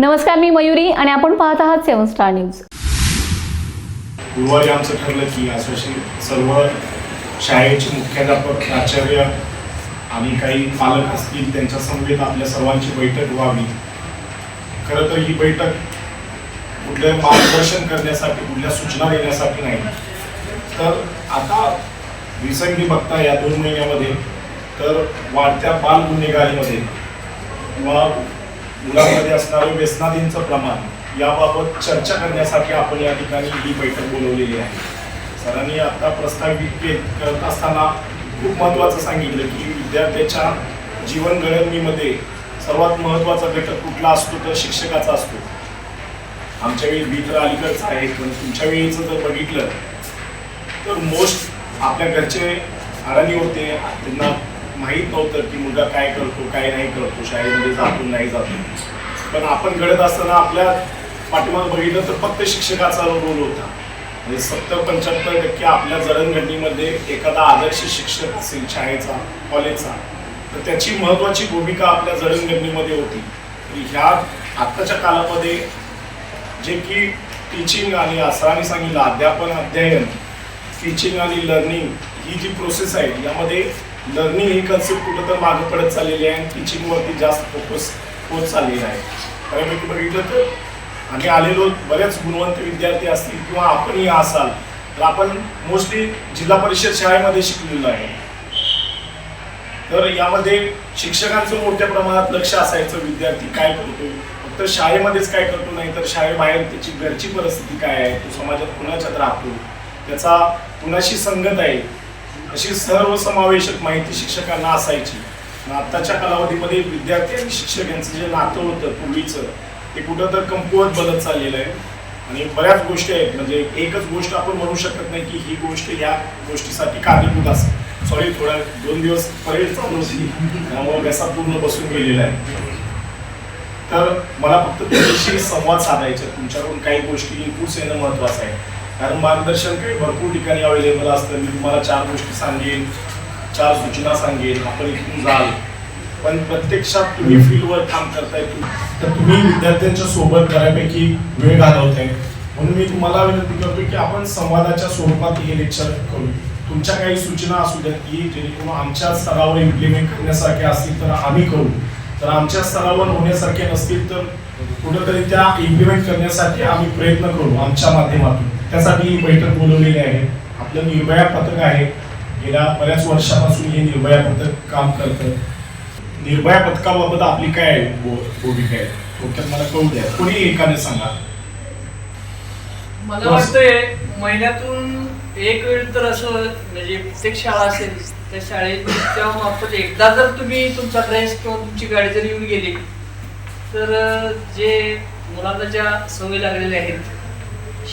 नमस्कार मी मयुरी आणि आपण पाहत आहात सेवन स्टार न्यूज. गुरुवारी आमचं ठरलं की असं सर्व शाळेचे मुख्याध्यापक प्राचार्य आणि काही पालक असतील त्यांच्या समवेत आपल्या सर्वांची बैठक व्हावी. खरं तर ही बैठक कुठलं मार्गदर्शन करण्यासाठी कुठल्या सूचना देण्यासाठी नाही. तर आता रिसेंटली बघता या दोन महिन्यामध्ये तर वाढत्या बाल गुन्हेगारीमध्ये किंवा मुलांमध्ये असणारं व्यसनादींचं प्रमाण याबाबत चर्चा करण्यासाठी आपण या ठिकाणी ही बैठक बोलवलेली आहे. सरांनी आता प्रस्तावित करत असताना खूप महत्त्वाचं सांगितलं की विद्यार्थ्याच्या जीवन घडवणीमध्ये सर्वात महत्त्वाचा घटक कुठला असतो तर शिक्षकाचा असतो. आमच्या वेळी मी तर अलीकडचं आहे पण तुमच्या वेळीचं जर बघितलं तर मोस्ट आपल्या घरचे अडाणी होते त्यांना माहीत नव्हतं की मुलगा काय करतो काय नाही करतो शाळेमध्ये जातो नाही जातो. पण आपण घडत असताना आपल्या पाठीमाग बघितलं तर फक्त शिक्षकाचा रोल होता. म्हणजे सत्तर पंच्याहत्तर टक्के आपल्या जडणघडणीमध्ये एखादा आदर्श शिक्षक असेल शाळेचा कॉलेजचा तर त्याची महत्त्वाची भूमिका आपल्या जडणघडणीमध्ये होती. ह्या आत्ताच्या काळामध्ये जे की टीचिंग आणि सरांनी सांगितलं अध्यापन अध्ययन टीचिंग आणि लर्निंग ही जी प्रोसेस आहे यामध्ये लर्निंग ही कन्सेप्ट कुठं तर मागं पडत चाललेली आहे आणि टीचिंगवरती जास्त फोकस होत चाललेला आहे. मी म्हणजे बघितलं तर आम्ही आलेलो बरेच गुणवंत विद्यार्थी असतील किंवा आपणही असाल तर आपण मोस्टली जिल्हा परिषद शाळेमध्ये शिकलेलो आहे. तर यामध्ये शिक्षकांचं मोठ्या प्रमाणात लक्ष असायचं विद्यार्थी काय करतो फक्त शाळेमध्येच काय करतो नाही तर शाळेबाहेर त्याची घरची परिस्थिती काय आहे तो समाजात कुणाच्यात राहतो त्याचा कुणाशी संगत आहे अशी सर्व समावेशक माहिती शिक्षकांना असायची. आत्ताच्या कालावधीमध्ये विद्यार्थी आणि शिक्षक यांचं जे नातं होतं पूर्वीचं ते कुठं तर कमकुवत बदलत चाललेलं आहे. आणि बऱ्याच गोष्टी आहेत. म्हणजे एकच गोष्ट आपण म्हणू शकत नाही की ही गोष्ट या गोष्टीसाठी कारणीभूत असेल. सॉरी थोडा दोन दिवस परेड चालू होती. त्यामुळे व्यसा पूर्ण बसून गेलेला आहे. तर मला फक्त तुमच्याशी संवाद साधायचा तुमच्याकडून काही गोष्टी इनपुट्स येणं महत्वाचं आहे. कारण मार्गदर्शन काही भरपूर ठिकाणी अवेलेबल असतं. मी तुम्हाला चार गोष्टी सांगेन चार सूचना सांगेन आपण इथून जाल. पण प्रत्यक्षात तुम्ही फील्डवर काम करताय तर तुम्ही विद्यार्थ्यांच्या सोबत बऱ्यापैकी वेळ घालवताय. म्हणून मी तुम्हाला विनंती करतो की आपण संवादाच्या स्वरूपात हे लेक्चर करू. तुमच्या काही सूचना असू द्या की जेणेकरून आमच्या स्तरावर इम्प्लिमेंट करण्यासारख्या असतील तर आम्ही करू. तर आमच्या स्तरावर होण्यासारखे नसतील तर कुठंतरी त्या इम्प्लिमेंट करण्यासाठी आम्ही प्रयत्न करू आमच्या माध्यमातून. त्यासाठी ही बैठक बोलवलेली आहे. आपलं निर्भया पथक आहे. गेल्या बऱ्याच वर्षापासून हे निर्भया पथक काम करतं. निर्भया पथकाबाबत आपली काय आहे? भूमिका आहे. थोडक्यात मला कळू द्या. कोणी एकाने सांगा? मला वाटतंय महिन्यातून एक वेळ तर असं म्हणजे प्रत्येक शाळा असेल त्या शाळेच्या मार्फत एकदा जर तुम्ही तुमचा ड्रेस किंवा तुमची गाडी जर येऊन गेली तर जे मुलांना ज्या सवयी लागलेल्या आहेत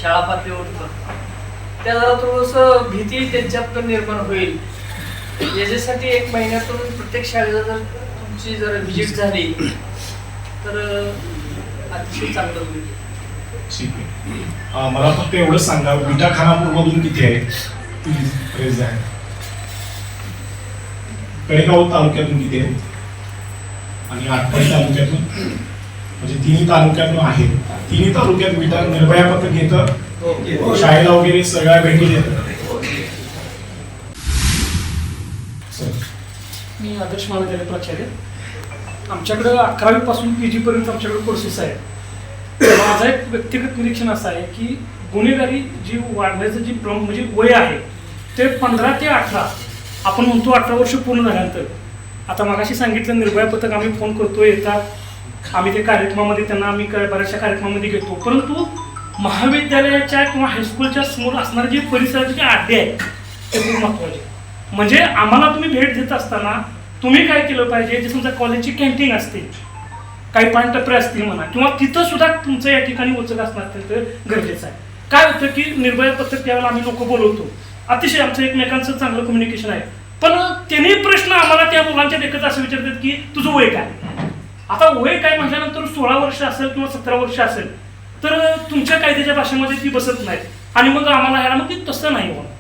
शाळा पातळीवर त्या जरा थोडंसं भीती त्यांच्यात पण निर्माण होईल. याच्यासाठी एक महिन्यातून प्रत्येक शाळेला जर तुमची जर व्हिजिट झाली तर अतिशय चांगलं होईल. ठीक आहे. मला फक्त एवढंच सांगा विटा खानापूर मधून किती आहे? प्लीज प्रेस आहे कडेगाव तालुक्यातून किती आहे? आणि आठवडी तालुक्यातून? म्हणजे तिन्ही तालुक्यातून आहे तिन्ही तालुक्यात विटा निर्भया पथक घेतं. शाळेला वगैरे सगळ्या भेटी देतं. मी आदर्श महाविद्यालय प्राचार्य. आमच्याकडं अकरावीपासून पी जीपर्यंत आमच्याकडे कोर्सेस आहेत. माझं एक व्यक्तिगत निरीक्षण असं आहे की गुन्हेगारी जी वाढण्याचं जी प्रम म्हणजे वय आहे ते पंधरा ते अठरा आपण म्हणतो अठरा वर्ष पूर्ण झाल्यानंतर. आता मागाशी सांगितलं निर्भया पथक आम्ही फोन करतो येतात. आम्ही ते कार्यक्रमामध्ये त्यांना आम्ही बऱ्याचशा कार्यक्रमामध्ये घेतो. परंतु महाविद्यालयाच्या किंवा हायस्कूलच्या समोर असणारे जे परिसराचे जे आड्डे आहेत ते खूप महत्त्वाचे. म्हणजे आम्हाला तुम्ही भेट देत असताना तुम्ही काय केलं पाहिजे? जे समजा कॉलेजची कॅन्टीन असते काही पानटपरे असतील म्हणा किंवा तिथं सुद्धा तुमचं या ठिकाणी उचक असणार तर गरजेचं आहे. काय होतं की निर्भया पत्रक त्यावेळेला आम्ही लोक बोलवतो. अतिशय आमचं एकमेकांचं चांगलं कम्युनिकेशन आहे. पण त्यांनी प्रश्न आम्हाला त्या मुलांच्या देखत असं विचारतात की तुझं वय काय? आता वय काय म्हटल्यानंतर सोळा वर्ष असेल किंवा सतरा वर्ष असेल तर तुमच्या कायद्याच्या भाषेमध्ये ती बसत नाही आणि मग आम्हाला ह्याला मग ती तसं नाही होणार.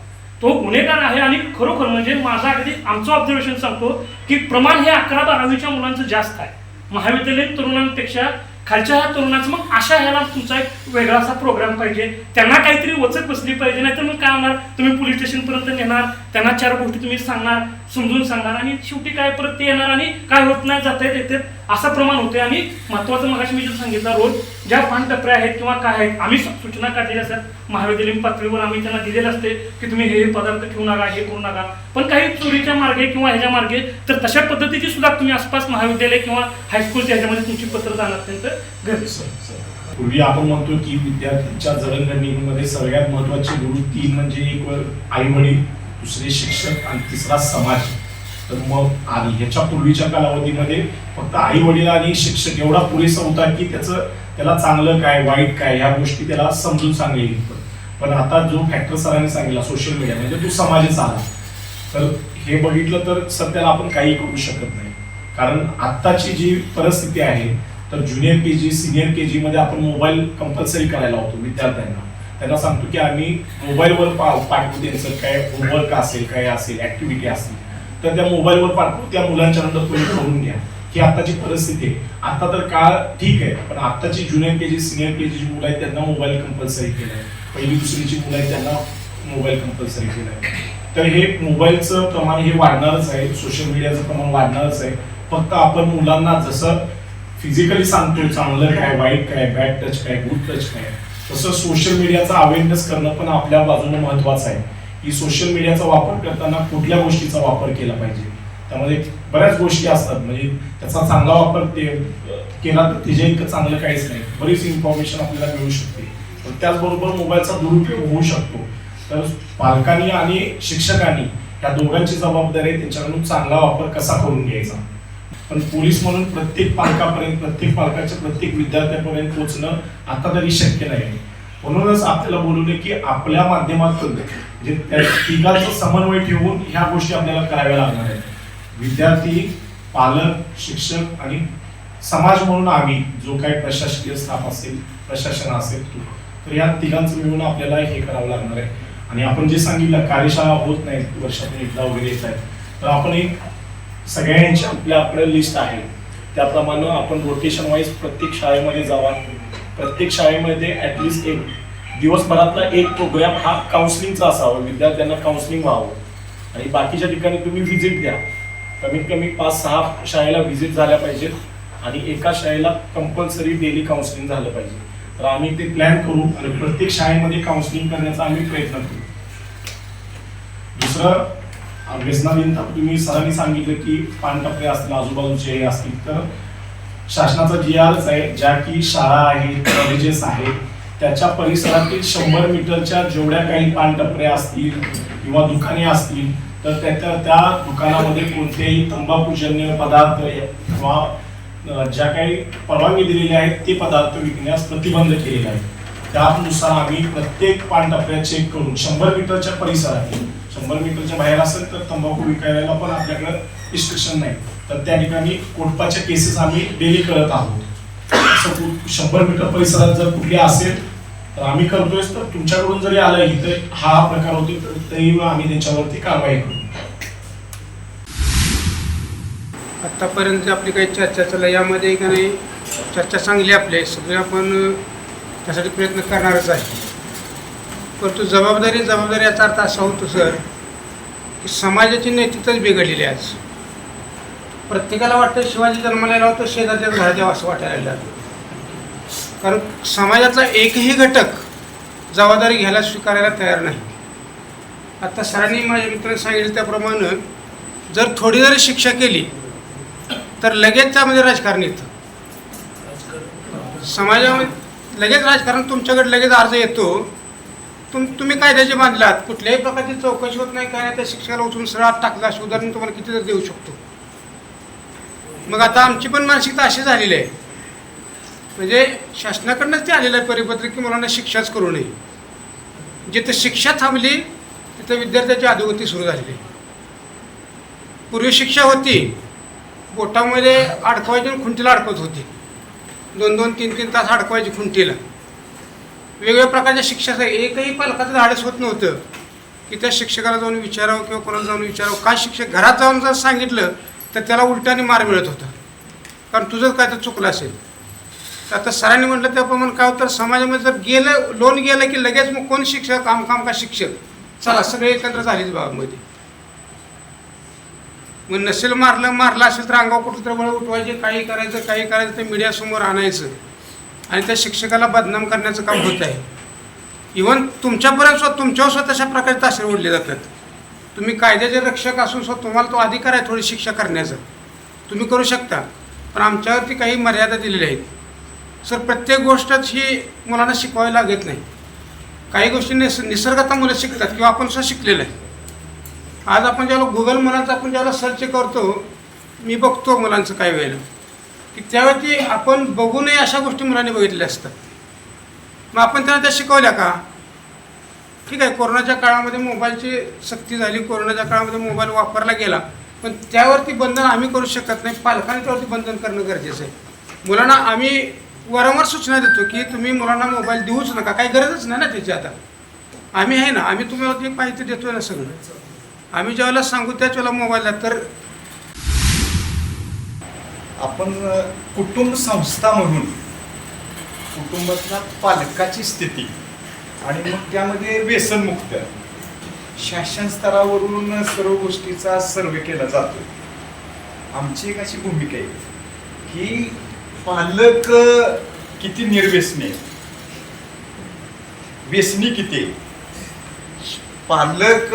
तो गुन्हेगार आहे आणि खरोखर म्हणजे माझा अगदी आमचं ऑब्झर्वेशन सांगतो की प्रमाण हे अकरा बारावीच्या मुलांचं जास्त आहे. महाविद्यालयीन तरुणांपेक्षा खालच्या ह्या तरुणाचं मग अशा ह्याला तुमचा एक वेगळा असा प्रोग्राम पाहिजे. त्यांना काहीतरी वचक बसली पाहिजे नाहीतर मग काय होणार? तुम्ही पोलीस स्टेशनपर्यंत नेणार त्यांना चार गोष्टी तुम्ही सांगणार. समजून सांगणार आणि शेवटी काय परत ते येणार आणि काय होत नाही जाता येत येते असं प्रमाण होते आणि महत्वाचं मगाशी मी जे सांगितलं रोज ज्या पानटपऱ्या आहेत किंवा काय आहेत आम्ही सूचना काढलेल्या असतात. महाविद्यालयीन पातळीवर आम्ही त्यांना दिलेलं असते की तुम्ही हे हे पदार्थ ठेवू नका हे करू नका. पण काही चोरीच्या मार्गे किंवा ह्याच्या मार्गे तर तशा पद्धतीची सुद्धा तुम्ही आसपास महाविद्यालय किंवा हायस्कूलच्या ह्याच्यामध्ये तुमची पत्र जाणं अत्यंत गरजेचं पूर्वी आपण म्हणतो की विद्यार्थ्यांच्या जडणघडणीमध्ये सगळ्यात महत्त्वाचे गुरु तीन म्हणजे एक आई वडील दुसरे शिक्षक आणि तिसरा समाज. तर मग आणि ह्याच्या पूर्वीच्या कालावधीमध्ये फक्त आई वडील आणि शिक्षक एवढा पुरेसा होता की त्याचं त्याला चांगलं काय वाईट काय ह्या गोष्टी त्याला समजून सांगली पण आता जो फॅक्टर सरांनी सांगितला सोशल मीडिया म्हणजे तो समाजच आला. तर हे बघितलं तर सध्याला आपण काही करू शकत नाही. कारण आत्ताची जी परिस्थिती आहे तर junior K G senior K जी मध्ये आपण मोबाईल कंपल्सरी करायला होतो विद्यार्थ्यांना. त्यांना सांगतो की आम्ही मोबाईलवर पा पाठवू त्यांचं काय होमवर्क असेल काय असेल ऍक्टिव्हिटी असेल. तर त्या मोबाईलवर पाठवू त्या मुलांच्या नंतर तुम्ही करून घ्या. ही आताची परिस्थिती आहे. आता तर काळ ठीक आहे पण आताची junior K G senior K जी जी मुलं आहेत त्यांना मोबाईल कंपल्सरी केलं आहे. पहिली दुसरीची मुलं आहेत त्यांना मोबाईल कंपल्सरी केलं आहे. तर हे मोबाईलचं प्रमाण हे वाढणारच आहे. सोशल मीडियाचं प्रमाण वाढणारच आहे. फक्त आपण मुलांना जसं फिजिकली सांगतो चांगलं काय वाईट काय बॅड टच काय गुड टच काय तसं सोशल मीडियाचा अवेअरनेस करणं पण आपल्या बाजूने महत्वाचं आहे. की सोशल मीडियाचा वापर करताना कुठल्या गोष्टीचा वापर केला पाहिजे? त्यामध्ये बऱ्याच गोष्टी असतात. म्हणजे त्याचा चांगला वापर ते केला तर त्याच्या इतकं चांगलं काहीच नाही. बरीच इन्फॉर्मेशन आपल्याला मिळू शकते. पण त्याचबरोबर मोबाईलचा दुरुपयोग होऊ शकतो. तर पालकांनी आणि शिक्षकांनी या दोघांची जबाबदारी आहे त्यांच्याकडून चांगला वापर कसा करून घ्यायचा? पण पोलीस म्हणून प्रत्येक पालकापर्यंत प्रत्येक पालकाच्या प्रत्येक विद्यार्थ्यापर्यंत पोहोचणं आता तरी शक्य नाही. म्हणूनच आपल्याला बोलवले की आपल्या माध्यमातून जे त्या समन्वय ठेवून ह्या गोष्टी आपल्याला कराव्या लागणार आहेत. विद्यार्थी पालक शिक्षक आणि समाज म्हणून आम्ही जो काही प्रशासकीय स्टाफ असेल प्रशासन असेल तो तर या तिघांचं मिळून आपल्याला हे करावं लागणार आहे. आणि आपण जे सांगितलं कार्यशाळा होत नाहीत वर्षातून एकदा वगैरे येत आहेत. तर आपण एक सगळ्यांची आपल्या लिस्ट आहे. त्याप्रमाणे आपण रोटेशन वाईज प्रत्येक शाळेमध्ये जावा. प्रत्येक शाळेमध्ये ॲटलिस्ट एक दिवसभरातला एक प्रोग्राम हा काउन्सिलिंगचा असावा विद्यार्थ्यांना काउन्सिलिंग व्हावं. आणि बाकीच्या ठिकाणी तुम्ही व्हिजिट द्या. कमीत कमी पाच सहा शाळेला व्हिजिट झाल्या पाहिजेत आणि एका शाळेला कंपल्सरी डेली काउन्सिलिंग झालं पाहिजे. तर आम्ही ते प्लॅन करू आणि प्रत्येक शाळेमध्ये काउन्सिलिंग करण्याचा आम्ही प्रयत्न करू. दुसरं व्यसनाधीनता तुम्ही सरांनी सांगितलं की पानटप्पे असतील आजूबाजूचे हे असतील तर शासनाचा जी आरच आहे ज्या की शाळा आहेत कॉलेजेस आहेत त्याच्या परिसरातील शंभर मीटरच्या जेवढ्या काही पानटपऱ्या असतील किंवा दुकाने असतील तर त्या त्या दुकानामध्ये कोणतेही तंबाखूजन्य पदार्थ किंवा ज्या काही परवानगी दिलेल्या आहेत ते पदार्थ विकण्यास प्रतिबंध केलेला आहे. त्यानुसार आम्ही प्रत्येक पानटपऱ्या चेक करून शंभर मीटरच्या परिसरातील शंभर मीटरच्या बाहेर असेल तर तंबाखू विकायला पण आपल्याकडे रिस्ट्रिक्शन नाही. तर त्या ठिकाणी कोटपाच्या केसेस आम्ही डेली करत आहोत. शंभर मीटर परिसरात जर कुठली असेल तर आम्ही करतोय तर तुमच्याकडून जरी आलं इथं हा प्रकार होतो तर तरी आम्ही त्याच्यावरती कारवाई करू. आत्तापर्यंत आपली काही चर्चा चालली यामध्ये का नाही चर्चा चांगली आपली सगळे आपण त्यासाठी प्रयत्न करणारच आहे. परंतु जबाबदारी जबाबदारी याचा अर्थ असा होतो सर की समाजाची नैतिकताच बिघडलेली आहे आज. प्रत्येकाला वाटतं शिवाजी जन्माला होता शेजारच्या घरात यावं असं वाटायला लागलं कारण समाजातला एकही घटक जबाबदारी घ्यायला स्वीकारायला तयार नाही. आता सरांनी माझ्या मित्रांनी सांगितलं त्याप्रमाणे जर थोडी जरी शिक्षा केली तर लगेच त्यामध्ये राजकारण येतं. समाजामध्ये लगेच राजकारण तुमच्याकडे लगेच अर्ज येतो. तुम तुम्ही कायद्याचे बांधलात. कुठल्याही प्रकारची चौकशी होत नाही काय नाही त्या शिक्षकाला उचलून सरळ टाकला अशी उदाहरण तुम्हाला किती देऊ शकतो. मग आता आमची पण मानसिकता अशी झालेली आहे. म्हणजे शासनाकडनंच ते आलेलं आहे परिपत्र की मुलांना शिक्षाच करू नये. जिथं शिक्षा थांबली तिथं विद्यार्थ्याची अधोगती सुरू झालेली पूर्वी शिक्षा होती. बोटामध्ये अडकवायची आणि खुंटीला अडकवत होती. दोन दोन तीन तीन तास अडकवायची खुंटीला. वेगवेगळ्या प्रकारच्या शिक्षक एकही पालकाचं धाडस होत नव्हतं. की त्या शिक्षकाला जाऊन विचारावं किंवा कोणाला जाऊन विचारावं. काय शिक्षक घरात जाऊन जर सांगितलं तर त्याला उलटाने मार मिळत होता. कारण तुझं काय तर चुकलं असेल. तर आता सरांनी म्हटलं त्याप्रमाणे काय होतं समाजामध्ये जर गेलं लोन गेलं की लगेच मग कोण शिक्षक काम काम का शिक्षक? चला सगळे एकत्र झालीच बाबामध्ये मग नसेल मारलं मारलं असेल तर अंगावर कुठं तर वळ उठवायचे काही करायचं काही करायचं ते मीडियासमोर आणायचं. आणि त्या शिक्षकाला बदनाम करण्याचं काम होत आहे. इव्हन तुमच्यापर्यंत स्वतः तुमच्यावर स्वतः तशा प्रकारे तासे ओढले जातात. तुम्ही कायद्याचे रक्षक असून सुद्धा तुम्हाला तो अधिकार आहे थोडी शिक्षा करण्याचा. तुम्ही करू शकता पण आमच्यावरती काही मर्यादा दिलेल्या आहेत. सर प्रत्येक गोष्टच ही मुलांना शिकवायला लागत नाही. काही गोष्टी निस निसर्गात मुलं शिकतात किंवा आपण सुद्धा शिकलेलं आहे. आज आपण ज्यावेळेला गुगल मुलांचं आपण ज्यावेळेला सर्च करतो मी बघतो मुलांचं काही वेळेला. की त्यावेळी आपण बघू नये अशा गोष्टी मुलांनी बघितल्या असतात. मग आपण त्यांना त्या शिकवल्या का? ठीक आहे कोरोनाच्या काळामध्ये मोबाईलची सक्ती झाली कोरोनाच्या काळामध्ये मोबाईल वापरला गेला पण त्यावरती बंधन आम्ही करू शकत नाही पालकांनी त्यावरती बंधन करणं गरजेचं आहे. मुलांना आम्ही वारंवार सूचना देतो की तुम्ही मुलांना मोबाईल देऊच नका काही गरजच नाही ना त्याची आता. आम्ही आहे ना आम्ही तुम्हाला माहिती देतोय ना सगळं. आम्ही ज्यावेळेला सांगू त्याच वेळेला मोबाईलला तर आपण कुटुंब संस्था म्हणून कुटुंबातल्या पालकाची स्थिती आणि मग त्यामध्ये व्यसनमुक्त शासन स्तरावरून सर्व गोष्टीचा सर्वे केला जातो. आमची एक अशी भूमिका आहे. की पालक किती निर्व्यसनी व्यसनी किती पालक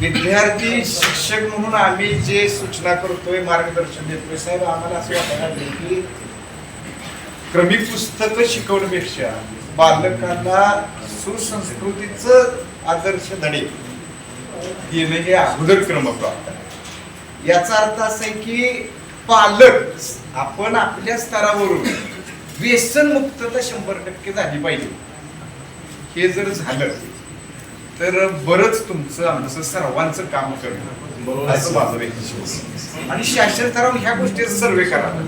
विद्यार्थी शिक्षक म्हणून आम्ही जे सूचना करतोय मार्गदर्शन देतोय साहेब आम्हाला असं वाटायला की क्रमिक पुस्तकं शिकवण्यापेक्षा बालकांना सुसंस्कृतीचं आदर्श धडे. हे अगोदर क्रमप्राप्त याचा अर्थ असा आहे की पालक आपण आपल्या स्तरावरून व्यसन मुक्तता शंभर टक्के झाली पाहिजे. हे जर झालं तर बरंच तुमचं आमचं सर्वांचं काम करणं. असं माझं. आणि शासन स्तरावर ह्या गोष्टीचा सर्वे करावा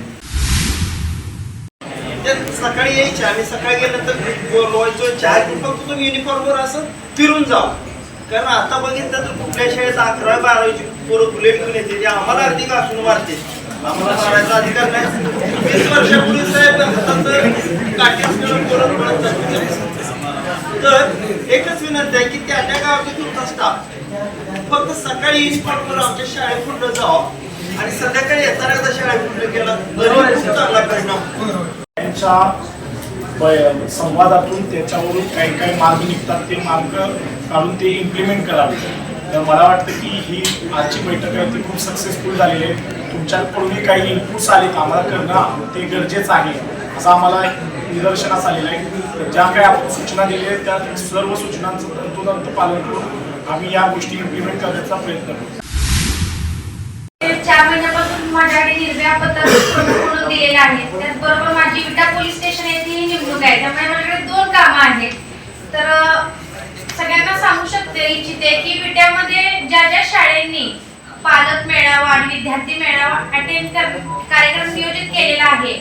ते सकाळी यायचे आम्ही सकाळी गेल्यानंतर बोलवायचो चहा घेऊन फक्त तुम्ही युनिफॉर्मवर असं फिरून जा कारण आता बघितलं तर कुठल्या शाळेत अकरा बारावीची पोरं बुलेट घेऊन येते जे आम्हाला अर्धी असून मारते. आम्हाला मारायचा अधिकार नाही. वीस वर्षापूर्वी साहेब हातात काठी पोरं तर एकच विनंती आहे की त्या त्या गावाचे तुमचा स्टाफ फक्त सकाळी युनिफॉर्मवर आमच्या शाळेपुढं जावं? आणि संध्याकाळी येताना शाळेत शाळेपुढं गेला बरोबर चांगला परिणाम. त्यांच्या ब- संवादातून त्याच्यावरून काही काही मार्ग निघतात. ते मार्ग काढून ते इम्प्लिमेंट करावे. तर मला वाटतं की ही आजची बैठक आहे ती खूप सक्सेसफुल झालेली आहे. तुमच्याकडूनही काही इनपुट्स आलेत. आम्हाला करणं ते गरजेचं आहे. असं आम्हाला निदर्शनास आलेलं आहे. ज्या काही आपण सूचना दिल्या आहेत त्या सर्व सूचनांचं तंतोतंत पालन करून आम्ही या गोष्टी इम्प्लिमेंट करण्याचा प्रयत्न करू. चार महिन्यापासून माझ्याकडे निर्भया पत्र म्हणून दिलेले आहेत त्याचबरोबर माझी विटा पोलीस स्टेशन येथे ही नेमणूक आहे. त्यामुळे माझ्याकडे दोन कामं आहेत. तर सगळ्यांना सांगू शकते इच्छिते की विट्यामध्ये ज्या ज्या शाळेंनी पालक मेळावा आणि विद्यार्थी मेळावा अटेंड कर कार्यक्रम नियोजित केलेला आहे.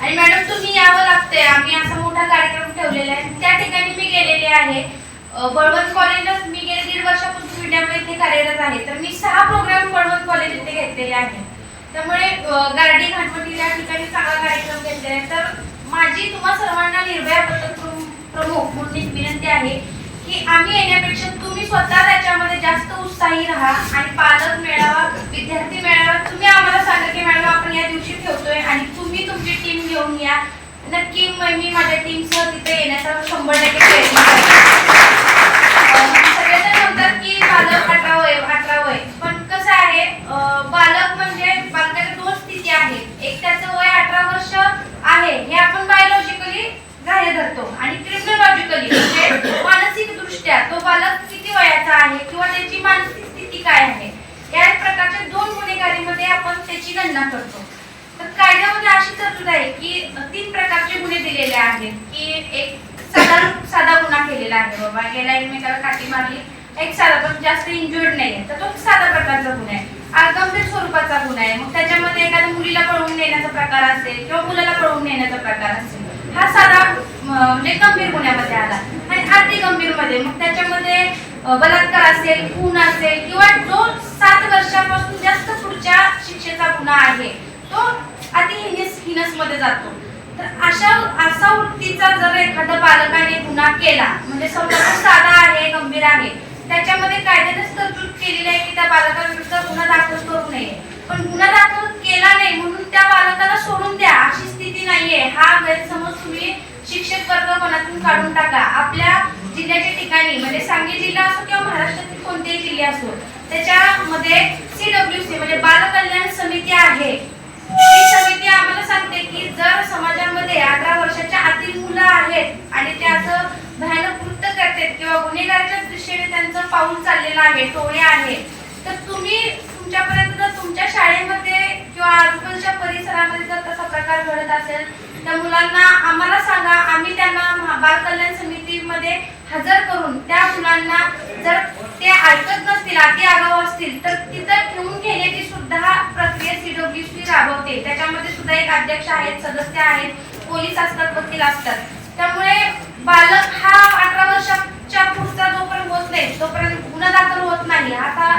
आणि मॅडम तुम्ही यावं लागतंय. आम्ही असा मोठा कार्यक्रम ठेवलेला आहे. त्या ठिकाणी मी गेलेले आहे. बळवंत कॉलेजला मी गेले दीड वर्षापासून मीडियामध्ये इथे कार्यरत आहे. तर मी सहा प्रोग्राम बळवंत कॉलेज इथे घेतलेले आहेत. त्यामुळे गार्डी घाटवटी या ठिकाणी चांगला कार्यक्रम घेतलेला आहे. तर माझी तुम्हा सर्वांना निर्भया पथक प्रमुख म्हणून एक विनंती आहे की आम्ही येण्यापेक्षा तुम्ही स्वतः त्याच्यामध्ये जास्त उत्साही राहा आणि पालक मेळावा विद्यार्थी मेळावा तुम्ही आम्हाला सांगा की मॅडम आपण या दिवशी ठेवतोय आणि तुम्ही तुमची टीम घेऊन या. नक्की मी माझ्या टीमसह तिथे येण्याचा शंभर टक्के प्रयत्न सगळ्यांना म्हणतात की पालक अठरा वय अठरा वय. पण कसं आहे बालक म्हणजे आहेत एक त्याचं वय अठरा वर्ष आहे. हे आपण बायोलॉजिकली ग्राह्य धरतो. आणि क्रिमिनॉलॉजिकली म्हणजे मानसिक दृष्ट्या तो बालक किती वयाचा आहे किंवा त्याची मानसिक स्थिती काय आहे या प्रकारच्या दोन गुन्हेगारीमध्ये आपण त्याची गणना करतो. तर कायद्यामध्ये अशी तरतूद आहे की तीन प्रकारचे गुन्हे दिलेले आहेत की एक साधा साधा गुन्हा केलेला आहे बाबा. गेला एकमेकाला काठी मारली. एक साधा पण जास्त इंजुर्ड नाही तर तो साधा प्रकारचा गुन्हा आहे. आ, गंभीर स्वरूपाचा गुन्हा आहे. मग त्याच्यामध्ये एखाद्या मुलीला पळवून नेण्याचा प्रकार असेल किंवा मुलाला पळवून नेण्याचा प्रकार असेल हा साधा म्हणजे गंभीर गुन्ह्यामध्ये आला. आणि अति गंभीरमध्ये मग त्याच्यामध्ये बलात्कार असेल खून असेल किंवा जो सात वर्षापासून जास्त पुढच्या शिक्षेचा गुन्हा आहे तो अति हिनस हिनसमध्ये जातो. तर अशा असा वृत्तीचा जर एखाद्या बालकाने गुन्हा केला म्हणजे समजा साधा आहे गंभीर आहे त्याच्यामध्ये कायद्यानेच तरतूद केलेली आहे की त्या बालकाविरुद्ध गुन्हा दाखल करू नये. पण गुन्हा दाखल केला नाही म्हणून त्या बालकाला सोडून द्या अशी स्थिती नाहीये. हा गैरसमज तुम्ही शिक्षक वर्ग मनातून काढून टाका. आपल्या जिल्ह्याच्या ठिकाणी म्हणजे सांगली जिल्हा असो किंवा महाराष्ट्रातील कोणतेही जिल्हे असो त्याच्यामध्ये सी डब्ल्यू सी म्हणजे बाल कल्याण समिती आहे. ही समिती आम्हाला सांगते की जर समाजामध्ये अठरा वर्षाच्या आतील मुलं आहेत आणि त्याचं भयानक कृत्य करतात किंवा गुन्हेगाराच्या दृष्टीने त्यांचं पाऊल चाललेलं आहे टोळे आहे. तर तुम्ही तुमच्यापर्यंत जर तुमच्या शाळेमध्ये किंवा आजूबाजूच्या परिसरामध्ये जर तसा प्रकार घडत असेल त्या मुलांना आम्हाला सांगा आम्ही त्यांना बाल कल्याण समितीमध्ये हजर करून त्या मुलांना जर ते ऐकत नसतील अति आगाऊ असतील तर तिथं ठेवून घेण्याची सुद्धा प्रक्रिया सीडब्ल्यूसी राबवते. त्याच्यामध्ये सुद्धा एक अध्यक्ष आहेत सदस्य आहेत पोलीस असतात वकील असतात. त्यामुळे बालक हा अठरा वर्षाच्या पुढचा जोपर्यंत होत नाही तोपर्यंत गुन्हा दाखल होत नाही. आता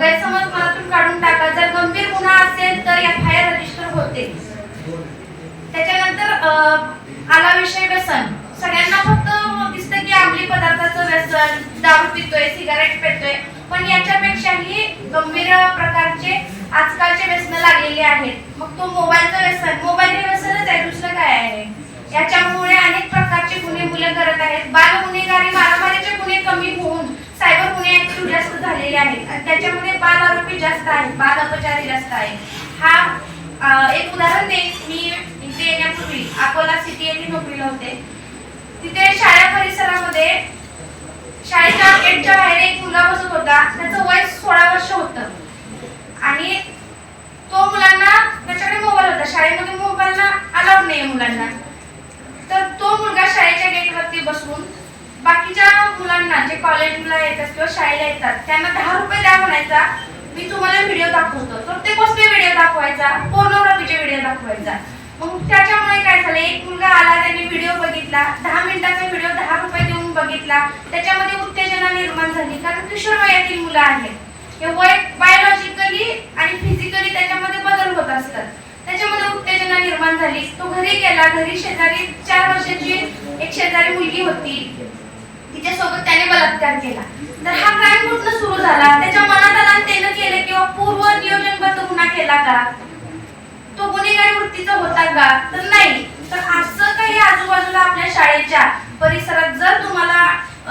गैरसमज मनातून काढून टाका. जर गंभीर गुन्हा असेल तर एफ आय आर रजिस्टर होते. त्याच्यानंतर आला विषय व्यसन. सगळ्यांना फक्त दिसतं की अंमली पदार्थाचं व्यसन दारू पितोय सिगारेट पितोय. पण याच्यापेक्षाही गंभीर प्रकारचे आजकालचे व्यसन लागलेले आहेत. मग तो मोबाईलचं व्यसन. मोबाईल हे व्यसनच आहे. दुसरं काय आहे? याच्यामुळे प्रकारचे गुन्हे मुलं करत आहेत बाल गुन्हेगारी मारामारीचे गुन्हे कमी होऊन सायबर गुन्हे ऍक्टिव्ह जास्त झालेले आहेत. आणि त्याच्यामध्ये बाल आरोपी जास्त आहेत बाल अपचारी जास्त आहेत. हा एक उदाहरण देईन. मी इथे येण्यापूर्वी अकोला सिटी येथे नोकरीला होते. तिथे शाळा परिसरामध्ये शाळेच्या गेटच्या बाहेर एक मुलगा बसत होता. त्याचं वय सोळा वर्ष होतं. आणि तो मुलांना त्याच्याकडे मोबाईल होता. शाळेमध्ये मोबाईल अलाउड नाही मुलांना. तर तो मुलगा शाळेच्या गेटवरती बसून बाकीच्या मुलांना जे कॉलेजला येतात किंवा शाळेला येतात त्यांना दहा रुपये द्या म्हणायचा मी तुम्हाला व्हिडिओ दाखवतो. तर ते कसले व्हिडिओ दाखवायचा पोर्नोग्राफीचे व्हिडिओ दाखवायचा. मग त्याच्यामुळे काय झालं एक मुलगा आला त्याने व्हिडिओ बघितला दहा मिनिटाचा व्हिडिओ दहा रुपये देऊन बघितला त्याच्यामध्ये उत्तेजना निर्माण झाली कारण किशोर वयातील मुलं आहेत. हे वय बायोलॉजिकली आणि फिजिकली त्याच्यामध्ये बदल होत असतात. त्याच्यामध्ये उत्तेजना निर्माण झाली. तो घरी गेला. घरी शेजारी चार वर्षाची एक शेजारी मुलगी होती. तिच्यासोबत त्याने बलात्कार केला. तर हा क्राईम कुठनं सुरू झाला? त्याच्या मनात आला त्यानं केलं किंवा पूर्व नियोजनबद्ध गुन्हा केला का? तो गुन्हेगारी वृत्तीचा होता का? तर नाही. तर असं काही आजूबाजूला आपल्या शाळेच्या परिसरात जर तुम्हाला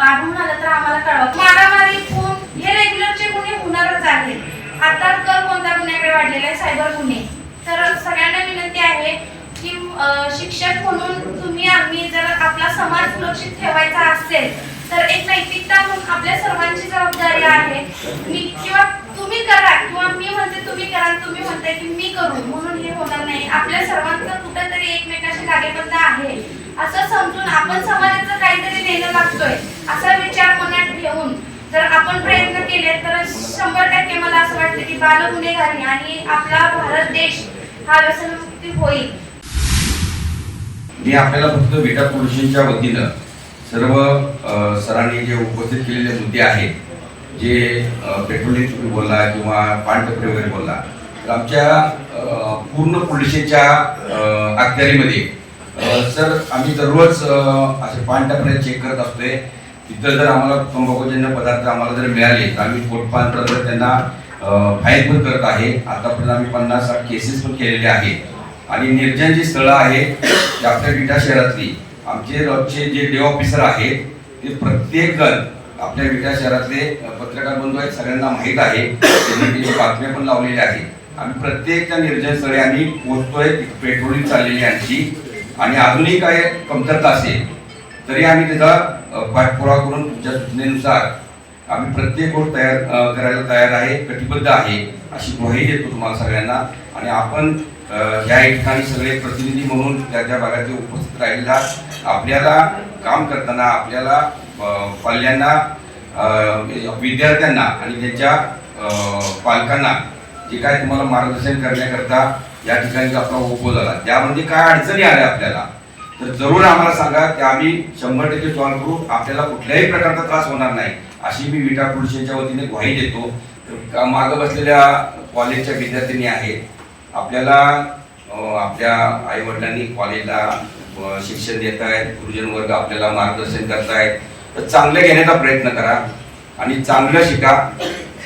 आढळून आलं तर आम्हाला कळवा मारामारी खून हे रेग्युलरचे गुन्हे होणारच आहेत आता कल कोणत्या गुन्ह्याकडे वाढलेला आहे सायबर गुन्हे तर सगळ्यांना विनंती आहे की अं, शिक्षक म्हणून तुम्ही आम्ही जर आपला समाज सुरक्षित ठेवायचा असेल तर एक नैतिकता म्हणून आपल्या सर्वांची जबाबदारी आहे मी किंवा तुम्ही करा किंवा मी म्हणते तुम्ही करा तुम्ही म्हणताय की मी करू म्हणून हे होणार नाही. आपल्या सर्वांचं कुठेतरी एकमेकाशी लागेबंद आहे. असं समजून आपण समाजाचं काहीतरी देणं लागतोय असा विचार मनात ठेवून जर आपण प्रयत्न केले तर शंभर टक्के मला असं वाटतं की बाल गुन्हेगारी आणि आपला भारत देश हा व्यसनमुक्ती होईल. मी आपल्याला फक्त बेटा पोलिसांच्या वतीनं सर्व सरांनी जे उपस्थित केलेले मुद्दे आहेत जे पेट्रोलिंग तुम्ही बोलला किंवा पाणटपरी वगैरे बोलला तर आमच्या पूर्ण पोलिसेच्या अखत्यारीमध्ये सर आम्ही दररोज असे पाणटपऱ्या चेक करत असतोय. तिथं जर आम्हाला तंबाखूजन्य पदार्थ आम्हाला जर मिळाले तर आम्ही पोटपान प्रकार त्यांना फाईन पण करत आहे. आतापर्यंत आम्ही पन्नास साठ केसेस पण केलेले आहेत. आणि निर्जन जी स्थळं आहेत ते आपल्या विटा शहरातली आमचे रोजचे जे डे ऑफिसर आहेत ते प्रत्येक आपल्या विटा शहरातले पत्रकार बंधू आहेत सगळ्यांना माहीत आहे. त्यांनी बातम्या पण लावलेल्या आहेत. आम्ही प्रत्येक त्या निर्जन स्थळी आम्ही पोहोचतोय पेट्रोलिंग चाललेली आमची. आणि अजूनही काय कमतरता असेल तरी आम्ही त्याचा अ, पाठपुरावा करून तुमच्या सूचनेनुसार आम्ही प्रत्येक गोष्ट तयार करायला तयार आहे कटिबद्ध आहे अशी ग्वाही देतो तुम्हाला सगळ्यांना. आणि आपण अ, या ठिकाणी सगळे प्रतिनिधी म्हणून त्या त्या भागात उपस्थित राहिलेला आपल्याला काम करताना आपल्याला पाल्यांना विद्यार्थ्यांना आणि त्यांच्या पालकांना जे काय तुम्हाला मार्गदर्शन करण्याकरता या ठिकाणी आपला उपो झाला त्यामध्ये काय अडचणी आल्या आपल्याला? तर जरूर आम्हाला सांगा की आम्ही शंभर टक्के सॉल्व्ह करू आपल्याला कुठल्याही प्रकारचा त्रास होणार नाही अशी मी विटा पुरुषांच्या वतीने ग्वाही देतो. तर मागं बसलेल्या कॉलेजच्या विद्यार्थिनी आहेत. आपल्याला आपल्या आईवडिलांनी कॉलेजला शिक्षण देत आहेत गुरुजन वर्ग आपल्याला मार्गदर्शन करतायत. तर चांगलं घेण्याचा प्रयत्न करा आणि चांगलं शिका.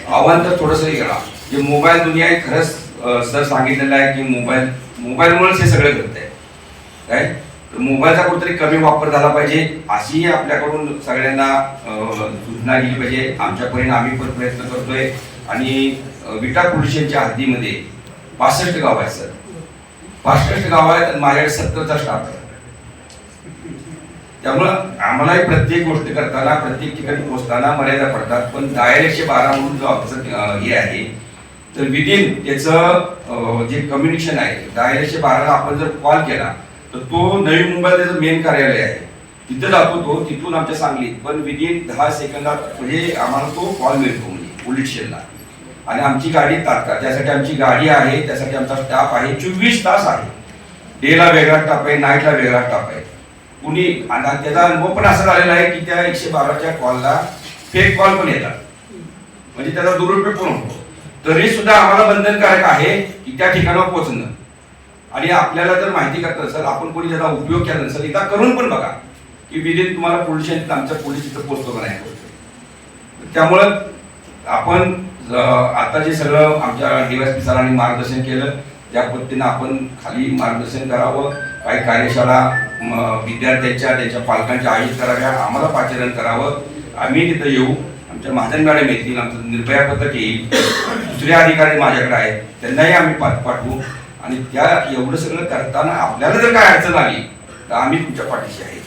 आव्हान तर थोडंसं करा जे मोबाईल दुनिया आहे खरंच सर सांगितलेलं आहे की मोबाईल मोबाईलमुळेच हे सगळं घडतंय. काय? तर मोबाईलचा कुठेतरी कमी वापर झाला पाहिजे. अशी आपल्याकडून सगळ्यांना सूचना गेली पाहिजे. आमच्यापर्यंत आम्ही पण प्रयत्न करतोय. आणि विटा पोल्युशनच्या हद्दीमध्ये पासष्ट गाव आहेत सर. पासष्ट गाव आहेत आणि माझ्याकडे सत्तरचा स्टाफ आहे. त्यामुळं आम्हालाही प्रत्येक गोष्ट करताना प्रत्येक ठिकाणी पोहोचताना मर्यादा पडतात. पण डायल एकशे बारा म्हणून जो आमचं हे आहे तर विदिन त्याचं जे कम्युनिकेशन आहे डायल एकशे बाराला आपण जर कॉल केला तर तो नवी मुंबईला त्याचं मेन कार्यालय आहे. तिथं जातो तो तिथून आमच्या सांगलीत पण विदिन दहा सेकंदात म्हणजे आम्हाला तो कॉल मिळतो म्हणजे पोलीस स्टेशनला आणि आमची गाडी तात्काळ त्यासाठी आमची गाडी आहे त्यासाठी आमचा स्टाफ आहे चोवीस तास आहे. डेला वेगळा स्टाफ आहे नाईटला वेगळा स्टाफ आहे. कुणी आणि त्याचा अनुभव पण असा झालेला आहे की त्या एकशे बाराच्या कॉलला फेक कॉल पण येतात. म्हणजे त्याचा दुरुपयोग पण होतो. तरी सुद्धा आम्हाला बंधनकारक आहे की त्या ठिकाणावर पोहोचणं. आणि आपल्याला जर माहिती करत असेल आपण कोणी त्याचा उपयोग केला नसेल एकदा करून पण बघा की विदिन तुम्हाला पोलीस आमच्या पोलीस इथं पोहोचतो का नाही. त्यामुळं आपण आता जे सगळं आमच्या डीवायसपी सरांनी मार्गदर्शन केलं त्या पद्धतीनं आपण खाली मार्गदर्शन करावं काही कार्यशाळा विद्यार्थ्यांच्या त्यांच्या पालकांच्या आयोजित कराव्या आम्हाला पाचारण करावं. आम्ही तिथं येऊ. आमच्या महाजन मॅडम येतील आमचं निर्भया पथक येईल. दुसरे अधिकारी माझ्याकडे आहेत. त्यांनाही आम्ही पाठ पाठवू. आणि त्या एवढं सगळं करताना आपल्याला जर काय अडचण आली तर आम्ही तुमच्या पाठीशी आहे.